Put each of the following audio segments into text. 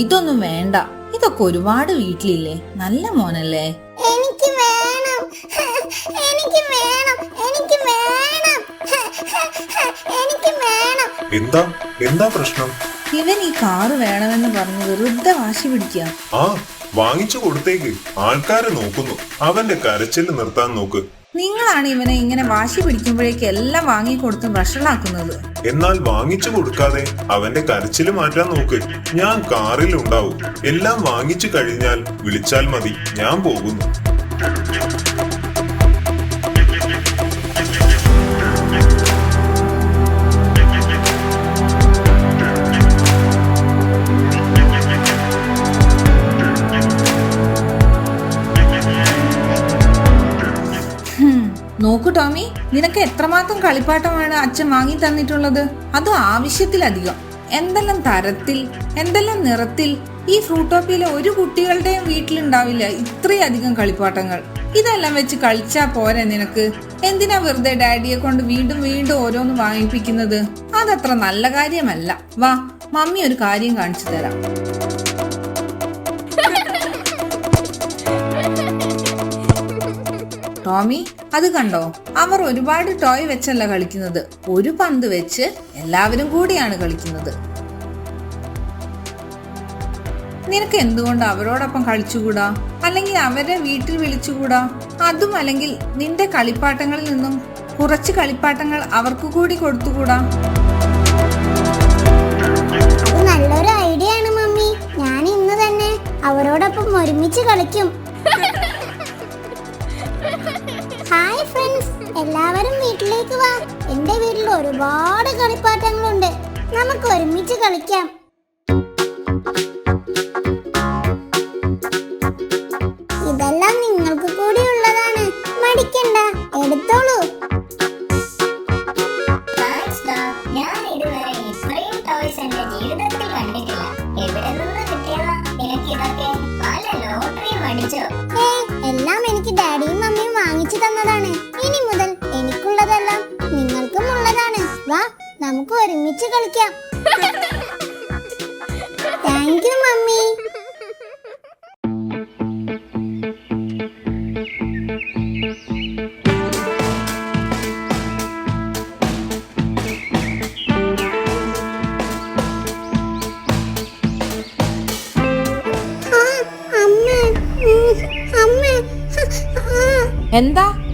ഇതൊന്നും വേണ്ട. ഇതൊക്കെ ഒരുപാട് വീട്ടിലില്ലേ? നല്ല മോനല്ലേ? എനിക്ക് വേണം. എനിക്ക് വേണം. എനിക്ക് വേണം. എനിക്ക് വേണം. എന്താ? എന്താ പ്രശ്നം? ഇവൻ ഈ കാറ് വേണമെന്ന് പറഞ്ഞ് വെറുതെ വാശി പിടിക്കുക ആ വാങ്ങിച്ചു കൊടുത്തേക്ക്. ആൾക്കാരെ നോക്കുന്നു. അവന്റെ കരച്ചിൽ നിർത്താൻ നോക്ക്. നിങ്ങളാണ് ഇവനെ ഇങ്ങനെ വാശി പിടിക്കുമ്പോഴേക്ക് എല്ലാം വാങ്ങി കൊടുത്ത് വഷളാക്കുന്നത്. എന്നാൽ വാങ്ങിച്ചു കൊടുക്കാതെ അവന്റെ കരച്ചിൽ മാറ്റാൻ നോക്ക്. ഞാൻ കാറിൽ ഉണ്ടാവും. എല്ലാം വാങ്ങിച്ചു കഴിഞ്ഞാൽ വിളിച്ചാൽ മതി. ഞാൻ പോകുന്നു. നോക്കൂ ടോമി നിനക്ക് എത്രമാത്രം കളിപ്പാട്ടമാണ് അച്ഛൻ വാങ്ങി തന്നിട്ടുള്ളത്? അതും ആവശ്യത്തിലധികം. എന്തെല്ലാം തരത്തിൽ എന്തെല്ലാം നിറത്തിൽ? ഈ ഫ്രൂട്ടോപ്പിയിലെ ഒരു കുട്ടികളുടെയും വീട്ടിലുണ്ടാവില്ല ഇത്രയധികം കളിപ്പാട്ടങ്ങൾ. ഇതെല്ലാം വെച്ച് കളിച്ചാ പോരെ നിനക്ക്? എന്തിനാ വെറുതെ ഡാഡിയെ കൊണ്ട് വീണ്ടും വീണ്ടും ഓരോന്ന് വാങ്ങിപ്പിക്കുന്നത്? അതത്ര നല്ല കാര്യമല്ല. വാ മമ്മി ഒരു കാര്യം കാണിച്ചു തരാം. ടോമി അത് കണ്ടോ? അവർ ഒരുപാട് ടോയ് വെച്ചല്ല കളിക്കുന്നത്. ഒരു പന്ത് വെച്ച് എല്ലാവരും കൂടിയാണ് കളിക്കുന്നത്. നിനക്ക് എന്തുകൊണ്ട് അവരോടൊപ്പം കളിച്ചുകൂടാ? അല്ലെങ്കിൽ അവരെ വീട്ടിൽ വിളിച്ചുകൂടാ? അതും അല്ലെങ്കിൽ നിന്റെ കളിപ്പാട്ടങ്ങളിൽ നിന്നും കുറച്ച് കളിപ്പാട്ടങ്ങൾ അവർക്ക് കൂടി കൊടുത്തുകൂടാ? നല്ലൊരു ഐഡിയ ആണ് മമ്മി. ഞാൻ ഇന്ന് തന്നെ അവരോടൊപ്പം ഒരുമിച്ച് കളിക്കും. വീട്ടിലേക്ക് വാ. എന്റെ വീട്ടിൽ ഒരുപാട് കളിപ്പാട്ടങ്ങളുണ്ട്. നമുക്ക് ഒരുമിച്ച് കളിക്കാം.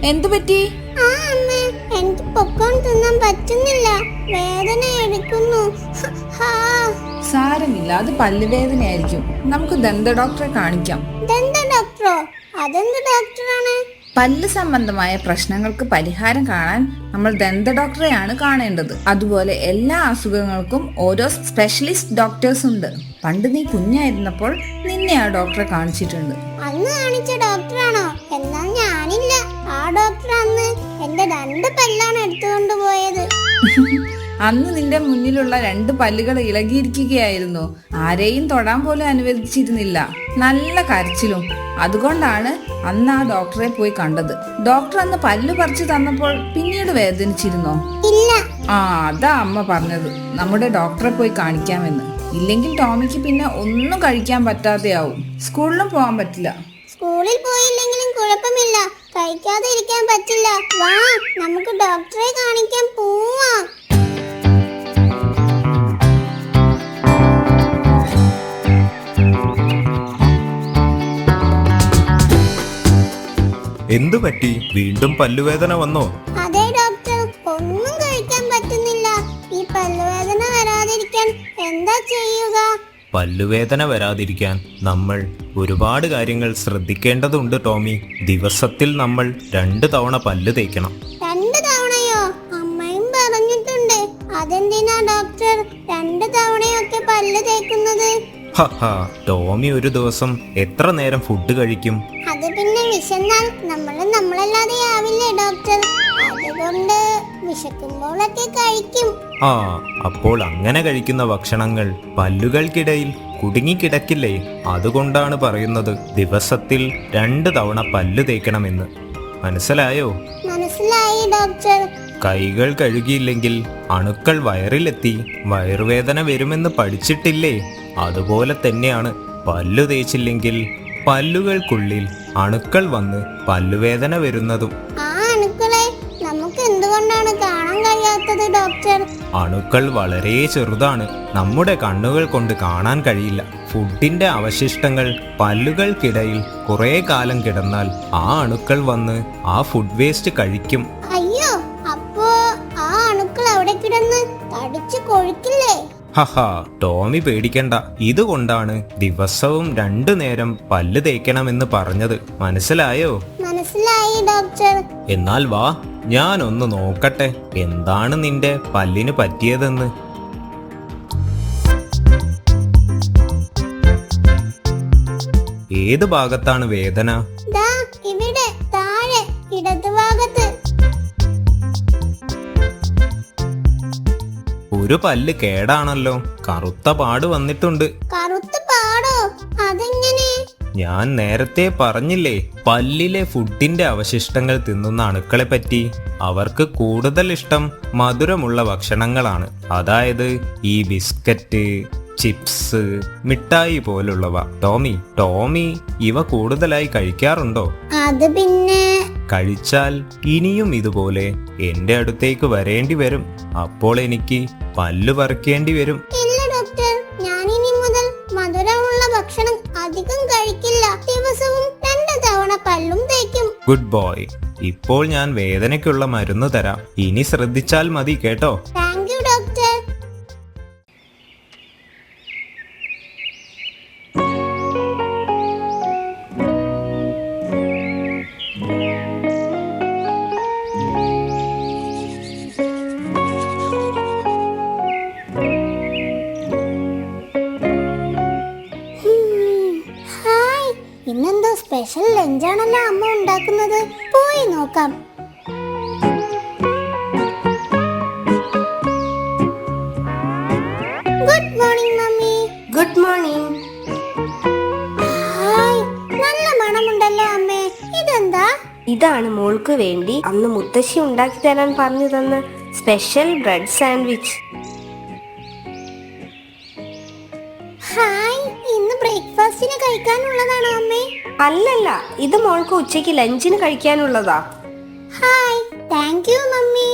എന്താ എന്തു പറ്റി? ആ അമ്മ എനിക്ക് പൊക്കോൺ തിന്നാൻ പറ്റുന്നില്ല. വേദന എടുക്കുന്നു. സാരമില്ല അത് പല്ലുവേദനയായിരിക്കും. നമുക്ക് ദന്ത ഡോക്ടറെ കാണിക്കാം. ദന്ത ഡോക്ടറോ? അതെന്ത് ഡോക്ടറാണ്? പല്ല് സംബന്ധമായ പ്രശ്നങ്ങൾക്ക് പരിഹാരം കാണാൻ നമ്മൾ ദന്ത ഡോക്ടറെയാണ് കാണേണ്ടത്. അതുപോലെ എല്ലാ അസുഖങ്ങൾക്കും ഓരോ സ്പെഷ്യലിസ്റ്റ് ഡോക്ടേഴ്സ് ഉണ്ട്. പണ്ട് നീ കുഞ്ഞായിരുന്നപ്പോൾ നിന്നെ ആ ഡോക്ടറെ കാണിച്ചിട്ടുണ്ട്. അന്ന് കാണിച്ച ഡോക്ടറാണോ? എന്നാൽ ഡോക്ടർ അന്ന് എന്റെ രണ്ട് പല്ലാണ് എടുത്തുകൊണ്ട് പോയത്. അന്ന് നിന്റെ മുന്നിലുള്ള രണ്ട് പല്ലുകൾ ഇളകിയിരിക്കുകയായിരുന്നു. ആരെയും തൊടാൻ പോലും അനുവദിച്ചിരുന്നില്ല. നല്ല കരച്ചിലും. അതുകൊണ്ടാണ് അന്ന് ആ ഡോക്ടറെ പോയി കണ്ടത്. ഡോക്ടർ അന്ന് പല്ല് പറിച്ചു തന്നപ്പോൾ പിന്നീട് വേദനിച്ചിരുന്നോ? ഇല്ല. ആ അതാ അമ്മ പറഞ്ഞത്. നമ്മുടെ ഡോക്ടറെ പോയി കാണിക്കാമെന്ന്. ഇല്ലെങ്കിൽ ടോമിക്ക് പിന്നെ ഒന്നും കഴിക്കാൻ പറ്റാതെയാവും. സ്കൂളിലും പോകാൻ പറ്റില്ല. സ്കൂളിൽ പോയില്ലെങ്കിലും കുഴപ്പമില്ല. കഴിക്കാതെ ഇരിക്കാൻ പറ്റില്ല. വാ നമുക്ക് ഡോക്ടറെ കാണിക്കാൻ പോവാം. എന്തു പറ്റി വീണ്ടും പല്ലുവേദന വന്നോ? പല്ലുവേദന വരാതിരിക്കാൻ നമ്മൾ ഒരുപാട് കാര്യങ്ങൾ ശ്രദ്ധിക്കേണ്ടതുണ്ട് ടോമി. ദിവസത്തിൽ നമ്മൾ രണ്ട് തവണ പല്ല് തേക്കണം. ടോമി ഒരു ദിവസം എത്ര നേരം ഫുഡ് കഴിക്കും? അത് പിന്നെ വിശന്നാൽ നമ്മൾ നമ്മളല്ലാതെ ആവില്ലേ ഡോക്ടർ അതുകൊണ്ട് വിശക്കുമ്പോഴൊക്കെ കഴിക്കും. ആ അപ്പോൾ അങ്ങനെ കഴിക്കുന്ന ഭക്ഷണങ്ങൾ പല്ലുകൾക്കിടയിൽ കുടുങ്ങിക്കിടക്കില്ലേ? അതുകൊണ്ടാണ് പറയുന്നത് ദിവസത്തിൽ രണ്ട് തവണ പല്ല് തേക്കണമെന്ന്. മനസ്സിലായോ? മനസ്സിലായി ഡോക്ടർ കൈകൾ കഴുകിയില്ലെങ്കിൽ അണുക്കൾ വയറിലെത്തി. വയറുവേദന വരുമെന്ന് പഠിച്ചിട്ടില്ലേ? അതുപോലെ തന്നെയാണ് പല്ലു തേച്ചില്ലെങ്കിൽ പല്ലുകൾക്കുള്ളിൽ അണുക്കൾ വന്ന് പല്ലുവേദന വരുന്നതും. ആ അണുക്കളെ നമുക്ക് എന്തുകൊണ്ടാണ് കാണാൻ കഴിയാത്തത് ഡോക്ടർ? അണുക്കൾ വളരെ ചെറുതാണ്. നമ്മുടെ കണ്ണുകൾ കൊണ്ട് കാണാൻ കഴിയില്ല. ഫുഡിന്റെ അവശിഷ്ടങ്ങൾ പല്ലുകൾക്കിടയിൽ കുറേ കാലം കിടന്നാൽ ആ അണുക്കൾ വന്ന് ആ ഫുഡ് വേസ്റ്റ് കഴിക്കും. ഹഹ ടോമി പേടിക്കണ്ട. ഇതുകൊണ്ടാണ് ദിവസവും രണ്ടു നേരം പല്ല് തേക്കണമെന്ന് പറഞ്ഞത്. മനസ്സിലായോ? മനസ്സിലായി ഡോക്ടർ. എന്നാൽ വാ ഞാൻ ഒന്ന് നോക്കട്ടെ. എന്താണ് നിന്റെ പല്ലിന് പറ്റിയതെന്ന്? ഏത് ഭാഗത്താണ് വേദന? ഇവിടെ താഴെ ഇടതുഭാഗത്ത് ഒരു പല്ല് കേടാണല്ലോ. കറുത്ത പാട് വന്നിട്ടുണ്ട്. കറുത്ത പാടോ? അതെങ്ങനെ? ഞാൻ നേരത്തെ പറഞ്ഞില്ലേ പല്ലിലെ ഫുഡിന്റെ അവശിഷ്ടങ്ങൾ തിന്നുന്ന അണുക്കളെ പറ്റി. അവർക്ക് കൂടുതൽ ഇഷ്ടം മധുരമുള്ള ഭക്ഷണങ്ങളാണ്. അതായത് ഈ ബിസ്ക്കറ്റ് ചിപ്സ് മിഠായി പോലുള്ളവ. ടോമി ടോമി ഇവ കൂടുതലായി കഴിക്കാറുണ്ടോ? അത് പിന്നെ കഴിച്ചാൽ ഇനിയും ഇതുപോലെ എന്റെ അടുത്തേക്ക് വരേണ്ടി വരും. അപ്പോൾ എനിക്ക് പല്ലു പറിക്കേണ്ടി വരും. ഇല്ല ഡോക്ടർ ഞാൻ ഇനി മുതൽ മധുരമുള്ള ഭക്ഷണം അധികം കഴിക്കില്ല. ദിവസവും രണ്ട് തവണ പല്ലും തേക്കും. ഗുഡ് ബോയ് ഇപ്പോൾ ഞാൻ വേദനയ്ക്കുള്ള മരുന്ന് തരാം. ഇനി ശ്രദ്ധിച്ചാൽ മതി കേട്ടോ? നോക്കാം. Good morning mummy good morning നല്ല മണമുണ്ടല്ലോ അമ്മേ. ഇതെന്താ? ഇതാണ് മോൾക്ക് വേണ്ടി അന്ന് മുത്തശ്ശി ഉണ്ടാക്കി തരാൻ പറഞ്ഞു തന്ന സ്പെഷ്യൽ ബ്രെഡ് സാൻഡ്വിച്ച്. ഹായ് ഇന്ന് ബ്രേക്ക്ഫാസ്റ്റിന് കഴിക്കാനുള്ളതാണോ അമ്മേ? അല്ലല്ല ഇത് മോൾക്ക് ഉച്ചയ്ക്ക് ലഞ്ചിന് കഴിക്കാനുള്ളതാ. താങ്ക് യു മമ്മി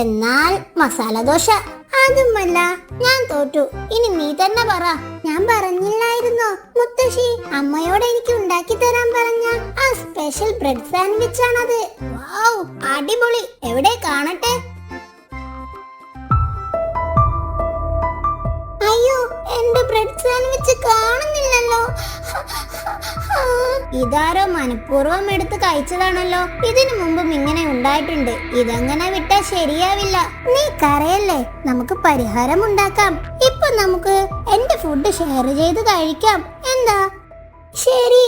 എന്നാൽ മസാല ദോശ അതുമല്ല. ഞാൻ തോറ്റു. ഇനി നീ തന്നെ പറ. ഞാൻ പറഞ്ഞില്ലായിരുന്നു? മുത്തശ്ശി അമ്മയോട് എനിക്ക് ഉണ്ടാക്കി തരാൻ പറഞ്ഞ ആ സ്പെഷ്യൽ ബ്രെഡ് സാൻഡ്വിച്ച് ആണത്. അടിപൊളി. എവിടെ കാണട്ടെ? അയ്യോ എന്റെ ബ്രെഡ് സാൻഡ്വിച്ച് കാണുന്നില്ലല്ലോ. ഇതാരോ മനഃപൂർവം എടുത്ത് കഴിച്ചതാണല്ലോ. ഇതിനു മുമ്പും ഇങ്ങനെ ഉണ്ടായിട്ടുണ്ട്. ഇതങ്ങനെ വിട്ടാ ശരിയാവില്ല. നീ കരയല്ലേ? നമുക്ക് പരിഹാരം ഉണ്ടാക്കാം. ഇപ്പൊ നമുക്ക് എന്റെ ഫുഡ് ഷെയർ ചെയ്ത് കഴിക്കാം. എന്താ? ശരി.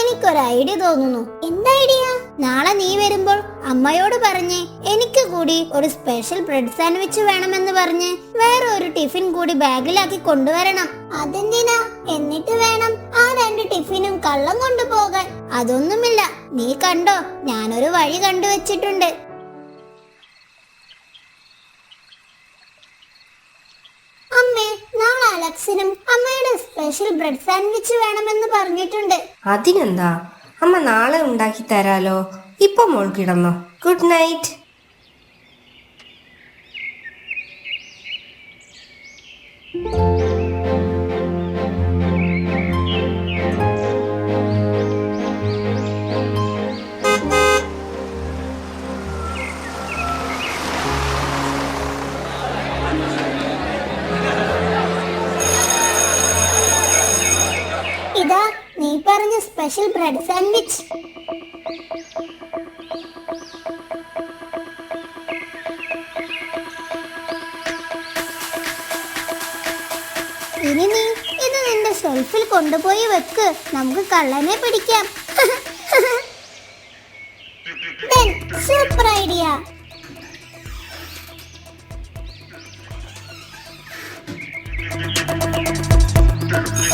എനിക്കൊരു ഐഡിയ തോന്നുന്നു. എന്താ ഐഡിയ? നാളെ നീ വരുമ്പോൾ അമ്മയോട് പറഞ്ഞ് എനിക്ക് കൂടി ഒരു സ്പെഷ്യൽ ബ്രെഡ് സാൻഡ്വിച്ച് വേണമെന്ന് പറഞ്ഞ് വേറെ ഒരു ടിഫിൻ കൂടി ബാഗിലാക്കി കൊണ്ടുവരണം. അതെന്തിനാ? എന്നിട്ട് വേണം ആ രണ്ട് ടിഫിനും കള്ളം കൊണ്ടുപോകാൻ. അതൊന്നുമില്ല. നീ കണ്ടോ? ഞാനൊരു വഴി കണ്ടുവച്ചിട്ടുണ്ട്. അമ്മേ നാളെ അലക്സിനും അമ്മയുടെ സ്പെഷ്യൽ ബ്രെഡ് സാൻഡ്വിച്ച് വേണമെന്ന് പറഞ്ഞിട്ടുണ്ട്. അതിനെന്താ? അമ്മ നാളെ ഉണ്ടാക്കി തരാലോ. ഇപ്പൊ മോൾ കിടന്നോ. Good night special bread sandwich ഇനി നീ ഇത് നിന്റെ ഷെൽഫിൽ കൊണ്ടുപോയി വെക്ക്. നമുക്ക് കള്ളനെ പിടിക്കാം. സൂപ്പർ ഐഡിയ എടാ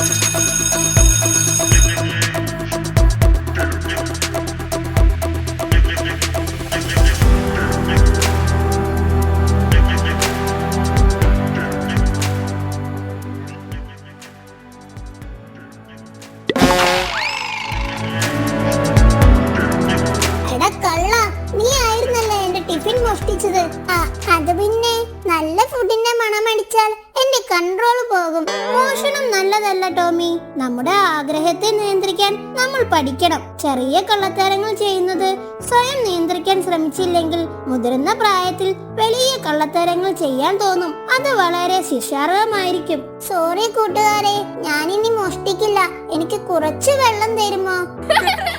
ചെറിയ കള്ളത്തരങ്ങൾ ചെയ്യുന്നത് സ്വയം നിയന്ത്രിക്കാൻ ശ്രമിച്ചില്ലെങ്കിൽ മുതിർന്ന പ്രായത്തിൽ വലിയ കള്ളത്തരങ്ങൾ ചെയ്യാൻ തോന്നും. അത് വളരെ ശിക്ഷാർഹമായിരിക്കും. സോറി കൂട്ടുകാരെ ഞാനിനി മോഷ്ടിക്കില്ല. എനിക്ക് കുറച്ച് വെള്ളം തരുമോ?